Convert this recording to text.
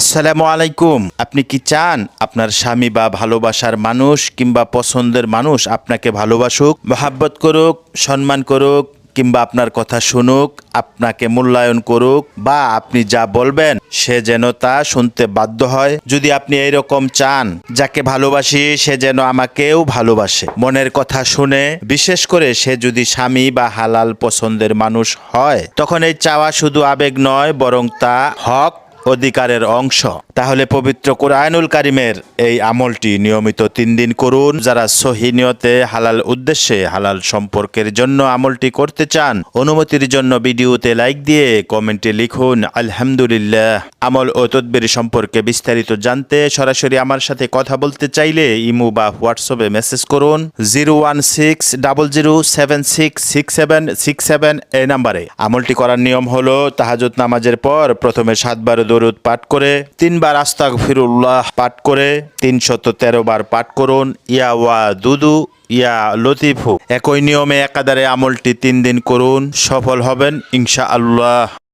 আসসালামু আলাইকুম। আপনি কি চান আপনার স্বামী বা ভালোবাসার মানুষ কিংবা পছন্দের মানুষ আপনাকে ভালোবাসুক, মহাব্বত করুক, সম্মান করুক, কিংবা আপনার কথা শুনুক, আপনাকে মূল্যায়ন করুক, বা আপনি যা বলবেন সে যেন তা শুনতে বাধ্য হয়? যদি আপনি এইরকম চান, যাকে ভালোবাসি সে যেন আমাকেও ভালোবাসে। মনের কথা শুনে, বিশেষ করে সে যদি স্বামী বা হালাল পছন্দের মানুষ হয়, তখন এই চাওয়া শুধু আবেগ নয়, বরং তা হক অধিকারের অংশ। তাহলে পবিত্র কোরআনুল কারিমের এই আমলটি নিয়মিত তিন দিন করুন। যারা সহি নিয়তে হালাল উদ্দেশ্যে হালাল সম্পর্কের জন্য আমলটি করতে চান, অনুমতির জন্য ভিডিওতে লাইক দিয়ে কমেন্টে লিখুন, আলহামদুলিল্লাহ। আমল ও তদবির সম্পর্কে বিস্তারিত জানতে সরাসরি আমার সাথে কথা বলতে চাইলে ইমো বা হোয়াটসঅ্যাপে মেসেজ করুন zero one six double zero seven six six seven six seven. এই নাম্বারে। আমলটি করার নিয়ম হলো তাহাজুদ নামাজের পর প্রথমে সাতবার দরুদ পাঠ করে, তিনবার আস্তাক ফিরুল্লাহ পাঠ করে, তিনশত তেরো বার পাঠ করুন, ইয়া ওয়া দুদু ইয়া লতিফু। একই নিয়মে একাধারে আমলটি তিন দিন করুন, সফল হবেন ইনশা আল্লাহ